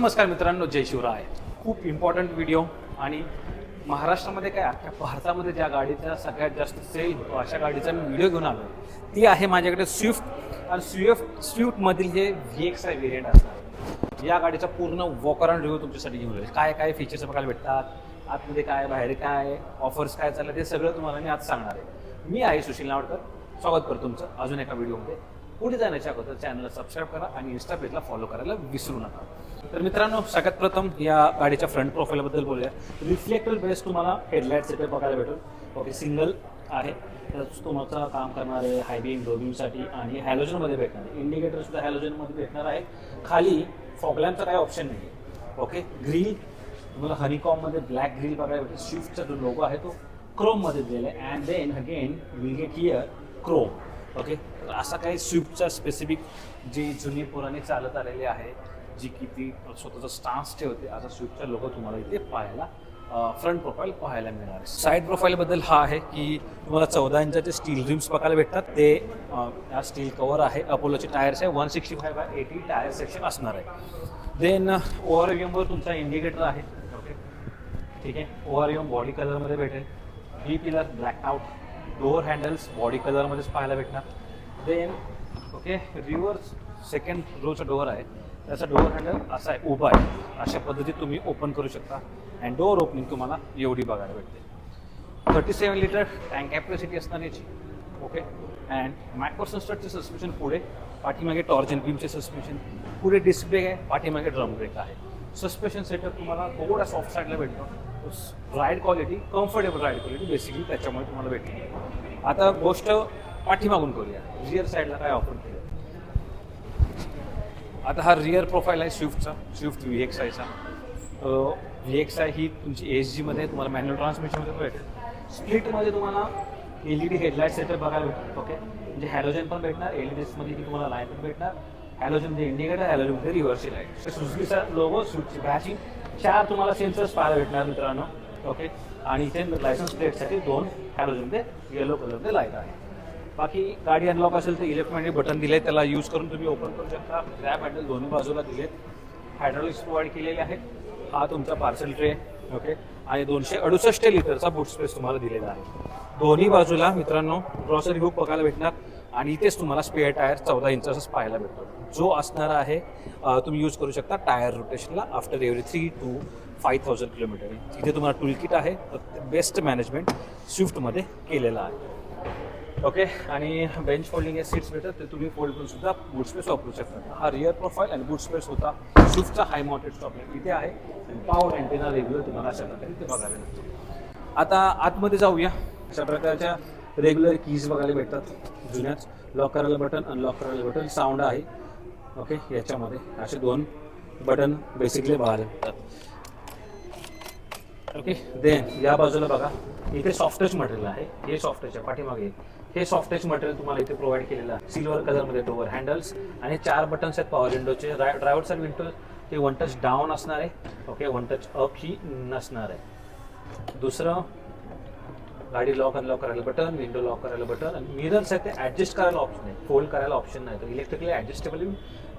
नमस्कार मित्रांनो जय शिवराय. खूप इम्पॉर्टंट व्हिडिओ आणि महाराष्ट्रामध्ये काय अख्ख्या भारतामध्ये ज्या गाडीचा सगळ्यात जास्त सेल होतो अशा गाडीचा मी व्हिडिओ घेऊन आलो ती आहे माझ्याकडे स्विफ्ट आणि स्विफ्ट स्विफ्टमधील हे व्ही एक्स आय व्हेरियंट असणार. या गाडीचा पूर्ण वॉकर रिव्ह्यू तुमच्यासाठी घेऊन येईल काय काय फीचर्स बघायला भेटतात आतमध्ये काय बाहेर काय ऑफर्स काय चाललं ते सगळं तुम्हाला मी आज सांगणार आहे. मी आहे सुशील नावडकर. स्वागत करतो तुमचं अजून एका व्हिडिओमध्ये पुढे जाण्याच्या अगोदर चॅनलला सबस्क्राईब करा आणि इन्स्टा पेजला फॉलो करायला विसरू नका. तर मित्रांनो सगळ्यात प्रथम या गाडीच्या फ्रंट प्रोफाईलबद्दल बोलूया. रिफ्लेक्टर बेस तुम्हाला हेडलाईट सेटअप बघायला भेटेल. ओके सिंगल आहे. त्याच तुमचं काम करणार आहे हायबिंग डोबिंगसाठी आणि हॅलोजनमध्ये भेटणार. इंडिकेटर सुद्धा हॅलोजनमध्ये भेटणार आहे. खाली फॉगलॅम्पचा काही ऑप्शन नाही आहे ओके ग्रील तुम्हाला हनिकॉममध्ये ब्लॅक ग्रील बघायला भेटेल. स्विफ्टचा जो लोगो आहे तो क्रोममध्ये दिलेला आहे. And then again will get here chrome okay असा काही स्विफ्टचा स्पेसिफिक जी जुनी पुराणी चालत आलेली आहे जी की ती स्वतःचा स्टान्स ठेवते. असा स्विफ्टचा लोक तुम्हाला इथे पाहायला फ्रंट प्रोफाईल पाहायला मिळणार आहे. साईड प्रोफाईलबद्दल हा आहे की तुम्हाला चौदा इंचाचे स्टील रिम्स बघायला भेटतात. ते या स्टील कवर आहे. अपोलोचे टायर्स आहे. One sixty five by eighty tyre section असणार आहे. देन ओव्हर वर तुमचा इंडिकेटर आहे. ओके ठीक आहे. ओव्हर बॉडी कलरमध्ये भेटेल. ही pillar black out door handles body कलरमध्येच पाहायला भेटणार. देन ओके रिव्हर्स सेकंड रोचा डोअर आहे. त्याचा डोअर हँडल असा आहे उभा आहे. अशा पद्धतीत तुम्ही ओपन करू शकता. अँड डोअर ओपनिंग तुम्हाला एवढी बघायला भेटते. Thirty seven litre tank capacity असणार याची. ओके अँड मॅकपर्सन स्ट्रटचे सस्पेन्शन पुढे पाठीमागे टॉर्जन बीमचे सस्पेन्शन पुढे डिस्क ब्रेक आहे पाठीमागे ड्रम ब्रेक आहे. सस्पेन्शन सेटअप तुम्हाला थोडा सॉफ्ट साईडला भेटतो. Ride quality comfortable ride quality basically त्याच्यामुळे तुम्हाला भेटते. आता गोष्ट पाठीमागून करूया. रिअर साईडला काय ऑफर केलं? आता हा रिअर प्रोफाईल आहे स्विफ्टचा स्विफ्ट व्ही एक्स आयचा व्ही एक्स आय ही तुमची एस जीमध्ये तुम्हाला मॅन्युअल ट्रान्समिशनमध्ये भेटेल. स्प्लिटमध्ये तुम्हाला L E D headlight setup बघायला भेटेल ओके म्हणजे हॅलोजन पण भेटणार एल ई डीसमध्ये तुम्हाला लाइट पण भेटणार. हॅलोजनमध्ये इंडिकेटर हॅलोजनमध्ये रिव्हर्सी लाइट सुझुकीचा लोगो स्विफ्टची बॅचिंग चार तुम्हाला सेन्सर्स पाहायला भेटणार मित्रांनो ओके आणि इथे लायसन्स प्लेटसाठी दोन हॅलोजनमध्ये येलो कलरमध्ये लाइट आहे बाकी गाडी अनलॉक असेल तर इलेक्ट्रॉनिक बटन दिले त्याला यूज करून तुम्ही ओपन करू शकता. रॅप हँडल दोन्ही बाजूला दिलेत. हायड्रॉलिक्स प्रोव्हाइड केलेले आहेत. हा तुमचा पार्सल ट्रे ओके आणि दोनशे अडुसष्ट लिटरचा बूट स्पेस तुम्हाला दिलेला आहे. दोन्ही बाजूला मित्रांनो ग्रॉसरी हुक बघायला भेटणार. आणि इथेच तुम्हाला स्पेअर टायर चौदा इंचाचाच पाहायला भेटतो. जो असणारा आहे तुम्ही यूज करू शकता tyre रोटेशनला after every three two five thousand kilometre इथे तुम्हाला टूल किट आहे बेस्ट मॅनेजमेंट स्विफ्टमध्ये केलेलं आहे. ओके आणि बेंच फोल्डिंग हे सीट्स भेटतात ते तुम्ही फोल्ड करून सुद्धा बूट स्पेस वापरू शकता. हा रिअर प्रोफाईल आणि बूट स्पेस होता स्विफ्टचा हाय माउंटेड स्टॉप इथे आहे आणि पॉवर अँटेना रेग्युलर तुम्हाला अशा प्रकारे ते बघायला मिळतो. आता आतमध्ये जाऊया. अशा प्रकारच्या रेग्युलर कीज बघायला भेटतात जुन्याच. लॉक करायला बटन अनलॉक करायला बटन साऊंड आहे. ओके याच्यामध्ये असे दोन बटन बेसिकली बघायला भेटतात ओके देन या बाजूला बघा इथे सॉफ्ट टच मटेरियल आहे. हे सॉफ्ट टच आहे पाठीमागे हे सॉफ्ट टच मटेरियल तुम्हाला इथे प्रोव्हाइड केलेलं आहे. सिल्वर कलरमध्ये डोअर हँडल्स आणि चार बटन्स आहेत पॉवर विंडोचे ड्रायव्हर साईड विंडो हे वन टच डाऊन असणार आहे. ओके वन टच अप ही नसणार आहे. दुसरं गाडी लॉक अनलॉक करायला बटन विंडो लॉक करायला बटन आणि मिरर्स आहेत ते ऍडजस्ट करायला ऑप्शन आहे फोल्ड करायला ऑप्शन नाही. तर इलेक्ट्रिकली ऍडजस्टेबल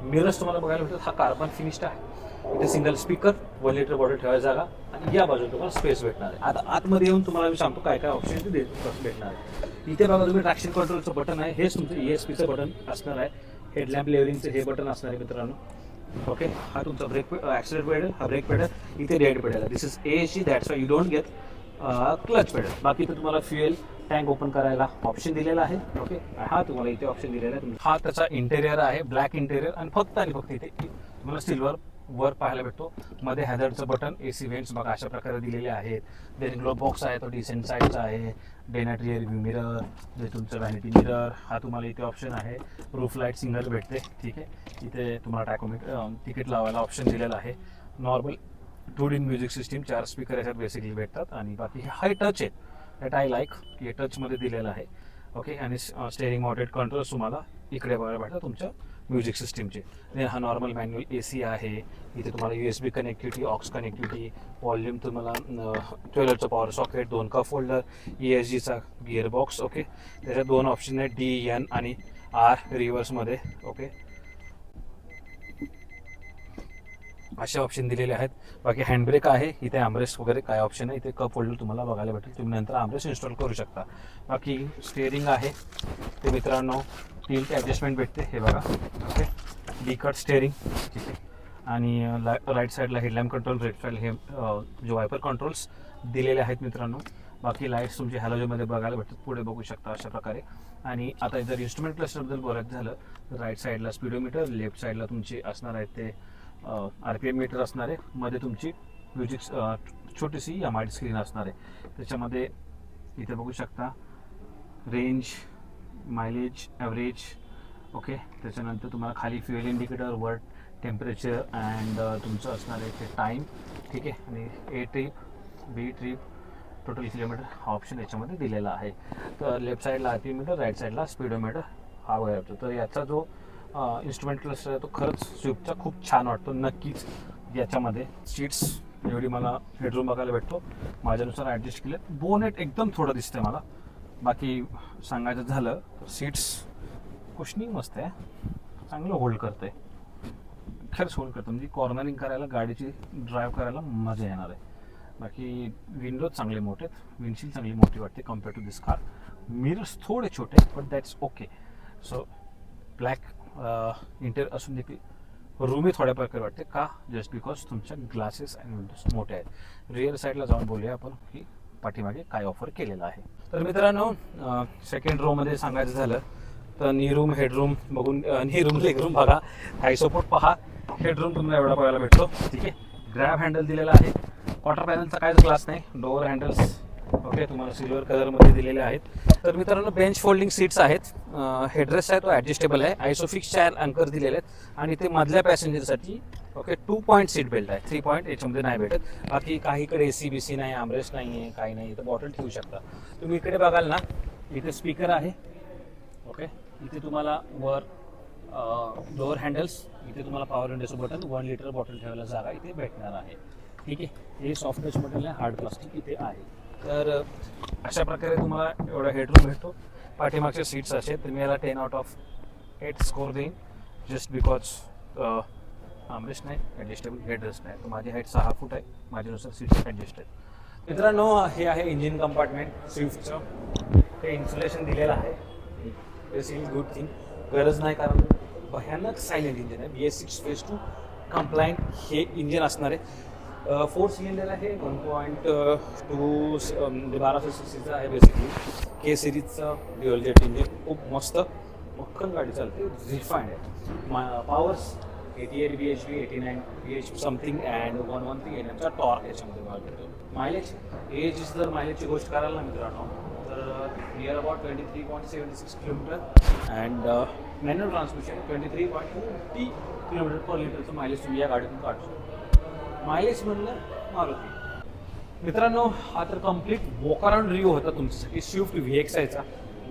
मिरर्स तुम्हाला बघायला भेटतात. हा कार्बन फिनिश्ड आहे. इथे single speaker one litre bottle ठेवायला जागा आणि या बाजूला तुम्हाला स्पेस भेटणार आहे. आता आतमध्ये येऊन तुम्हाला मी सांगतो काय काय ऑप्शन ते भेटणार आहे. इथे बघा तुम्ही ट्रॅक्शन कंट्रोलचं बटन आहे. हेच तुमचं E ईएसपीचं बटन असणार आहे. हेडलॅम्प लेवलिंगचं हे बटन असणार आहे मित्रांनो. ओके हा तुमचा ब्रेक ऍक्सिडेंट पेडल हा ब्रेक पेडल इथे रेड पेडल आहे. This is A C that's why you don't get clutch pedal बाकी तर तुम्हाला फ्युएल टँक ओपन करायला ऑप्शन दिलेला आहे. ओके हा तुम्हाला इथे ऑप्शन दिलेला आहे. हा त्याचा इंटेरियर आहे. ब्लॅक इंटेरियर आणि फक्त आणि फक्त इथे तुम्हाला सिल्वर वर पाहायला भेटतो. मध्ये हॅदरचं बटन ए सी वेंट्स बघा अशा प्रकारे दिलेले आहेत. देन ग्लो बॉक्स आहे तो डिसेंट साईडचा आहे. डेनाट रिअर व्ह्यू मिरर जे तुमचं व्हॅनिटी मिरर हा तुम्हाला इथे ऑप्शन आहे. रूफ लाइट सिंगल भेटते ठीक आहे. इथे तुम्हाला टॅकोमीट तिकीट लावायला ऑप्शन दिलेलं आहे. Normal two D music system चार स्पीकर याच्यात बेसिकली भेटतात. आणि बाकी हाय टच आहे दॅट आय लाईक हे टचमध्ये दिलेलं आहे. ओके आणि स्टेअरिंग मॉडेट कंट्रोल्स तुम्हाला इकडे बघायला भेटतात. तुमच्या म्युझिक सिस्टीमचे. हा नॉर्मल मॅन्युअल ए सी आहे. इथे तुम्हाला U S B connectivity aux connectivity volume तुम्हाला ट्वेलरचं पॉवर सॉकेट दोन का फोल्डर ई एस जीचा गिअर बॉक्स ओके त्याच्यात दोन ऑप्शन आहेत डी एन आणि आर रिव्हर्समध्ये ओके असे ऑप्शन दिलेले आहेत. बाकी हँडब्रेक आहे इथे आमरेस वगैरे काय ऑप्शन आहे इथे कप होल्डर तुम्हाला बघायला भेटेल. तुम्ही नंतर आमरेस इन्स्टॉल करू शकता. बाकी स्टेअरिंग आहे. ते मित्रांनो टिल्ट ॲडजस्टमेंट भेटते हे बघा. ओके डी कट स्टेअरिंग ठीक आहे आणि राईट साईडला हेडलॅम्प कंट्रोल रेड साईड हे जे वायपर कंट्रोल्स दिलेले आहेत मित्रांनो. बाकी लाईट्स तुमचे हॅलोजनमध्ये बघायला भेटतात. पुढे बघू शकता अशा प्रकारे. आणि आता जर इन्स्ट्रुमेंट क्लस्टरबद्दल बोलायचं झालं तर राईट साईडला स्पीडोमीटर लेफ्ट साईडला तुमचे असणार आहेत ते आर पी एम मीटर असणार आहे. मध्ये तुमची म्युझिक छोटीशी एम आय स्क्रीन असणार आहे. त्याच्यामध्ये इथे बघू शकता रेंज मायलेज ॲव्हरेज ओके त्याच्यानंतर तुम्हाला खाली फ्युएल इंडिकेटर वर टेम्परेचर अँड तुमचं असणार आहे ते टाईम ठीक आहे? आणि A trip B trip total kilometre हा ऑप्शन याच्यामध्ये दिलेला आहे. तर लेफ्ट साईडला आर पी मीटर राईट साईडला स्पीडोमीटर हा वगैरे होतो. तर याचा जो इन्स्ट्रुमेंट क्लस्टर आहे तो खरंच स्विफ्टचा खूप छान वाटतो. नक्कीच याच्यामध्ये सीट्स एवढी मला हेडरूम बघायला भेटतो. माझ्यानुसार ॲडजस्ट केले बोनेट एकदम थोडं दिसतं मला. बाकी सांगायचं झालं तर सीट्स कुशनी मस्त आहे. चांगलं होल्ड करते खरंच होल्ड करतं म्हणजे कॉर्नरिंग करायला गाडीची ड्राईव्ह करायला मजा येणार आहे. बाकी विंडोज चांगले मोठे आहेत. विंडशील चांगली मोठी वाटते compare to this car mirrors थोडे छोटे but that's okay so black interior असून देखील रूमही थोड्या प्रकारे वाटते. का? जस्ट बिकॉज तुमच्या ग्लासेस अँड विंडोज मोठे आहेत. रिअर साईडला जाऊन बोलूया आपण. की पाठीमागे काय ऑफर केलेलं आहे. तर मित्रांनो सेकंड रोमध्ये सांगायचं झालं तर नी रूम हेडरूम बघून नी रूम लेग रूम बघा. हाय सपोर्ट पहा. हेडरूम तुम्हाला एवढा बघायला भेटतो. ठीक आहे? ग्रॅब हँडल दिलेला आहे. क्वार्टर पॅनलचा काहीच क्लास नाही. डोअर हँडल्स ओके तुम्हाला सिल्वर कलरमध्ये दिलेले आहेत. तर मित्रांनो बेंच फोल्डिंग सीट्स आहेत. हेडरेस्ट आहे तो ॲडजस्टेबल आहे. आयसोफिक्स चार अँकर दिलेले आहेत. आणि ते मधल्या पॅसेंजरसाठी okay two point seat belt आहे. थ्री पॉईंट याच्यामध्ये नाही भेटत. बाकी काहीकडे ए सी बी सी नाही आमरेस नाही आहे काही नाही. इथं बॉटल ठेवू शकता. तुम्ही इकडे बघाल ना इथे स्पीकर आहे. ओके इथे तुम्हाला वर डोअर हँडल्स इथे तुम्हाला पॉवर विंडोचं बटन वन लिटर बॉटल ठेवायला जागा इथे भेटणार आहे. ठीक आहे? हे सॉफ्ट टच मटेरियल आहे हार्ड प्लास्टिक इथे आहे. तर अशा प्रकारे तुम्हाला एवढा हेडरूम भेटतो. पाठीमागच्या सीट्स असे तर मी याला ten out of eight score देईन. जस्ट बिकॉज आमरेस्ट नाही ॲडजस्टेबल हेडरेस्ट नाही. तर माझी हाईट सहा फूट आहे. माझ्यानुसार सीट्स ॲडजस्ट आहेत मित्रांनो हे आहे इंजिन कंपार्टमेंट स्विफ्टचं ते इन्सुलेशन दिलेलं आहे. बेसिकली गुड थिंग गरज नाही कारण भयानक सायलेंट इंजिन आहे. B S six phase two compliant हे इंजिन असणार आहे. फोर सिलेंडर आहे. वन पॉईंट टू म्हणजे बाराशे सीसीचं आहे बेसिकली के सिरीजचं ड्युअल जेट इंजिन खूप मस्त मक्कन गाडी चालते. रिफाईंड आहे. मा powers eighty eight B H P eighty nine B H something and one one three N एमचा torque याच्यामध्ये मला भेटतो मायलेज एज जर मायलेजची गोष्ट करायला ना मित्रांनो. तर near about twenty three point seventy six kilometre and manual transmission twenty three point fifty kilometre per लिटरचं मायलेज तुम्ही या गाडीतून काढू शकता. मायलेज म्हणलं मारुती. मित्रांनो हा तर कंप्लीट वॉकअराउंड रिव्ह्यू होता तुमच्यासाठी. स्विफ्ट व्ही एक्स आयचा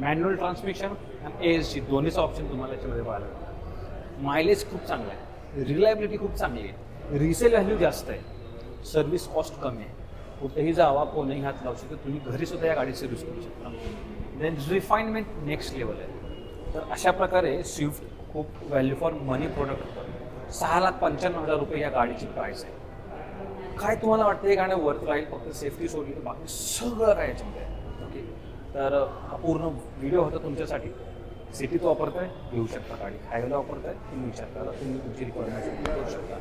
मॅन्युअल ट्रान्समिशन आणि ए एस ची दोन्हीचा ऑप्शन तुम्हाला याच्यामध्ये पाहायला मायलेज खूप चांगला आहे. रिलायबिलिटी खूप चांगली आहे. रिसेल व्हॅल्यू जास्त आहे. सर्व्हिस कॉस्ट कमी आहे. कुठेही जावा कोणीही हात लावू शकतो तुम्ही घरी सुद्धा या गाडी सर्व्हिस करू शकता. देन रिफाईनमेंट नेक्स्ट लेवल आहे. तर अशा प्रकारे स्विफ्ट खूप व्हॅल्यू फॉर मनी प्रोडक्ट होतं. सहा लाख पंच्याण्णव हजार रुपये या गाडीची प्राईस आहे. काय तुम्हाला वाटतं हे गाणं वर्थ राहील? फक्त सेफ्टी सोडली तर बाकी सगळं काय याच्यामध्ये ओके तर हा पूर्ण व्हिडिओ होता तुमच्यासाठी. सिटीत वापरताय घेऊ शकता गाडी. हायवेला वापरताय तुम्ही विचार तुम्ही तुमची रिक्वायरमेंट करू शकता.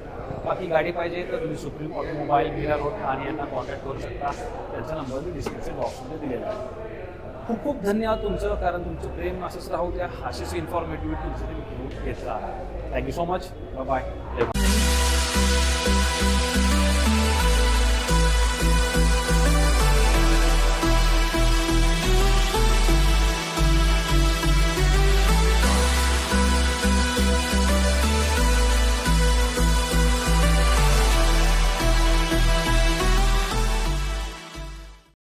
बाकी गाडी पाहिजे तर तुम्ही सुप्रीम ऑटोमोबाईल मीरा रोड आणि यांना कॉन्टॅक्ट करू शकता. त्यांचा नंबर मी डिस्क्रिप्शन बॉक्समध्ये दिलेला आहे. खूप खूप धन्यवाद तुमचं कारण तुमचं प्रेम असंच राहू द्या. अशीच इन्फॉर्मेटिव्ह तुमचं मी घेऊन थँक्यू सो मच बाय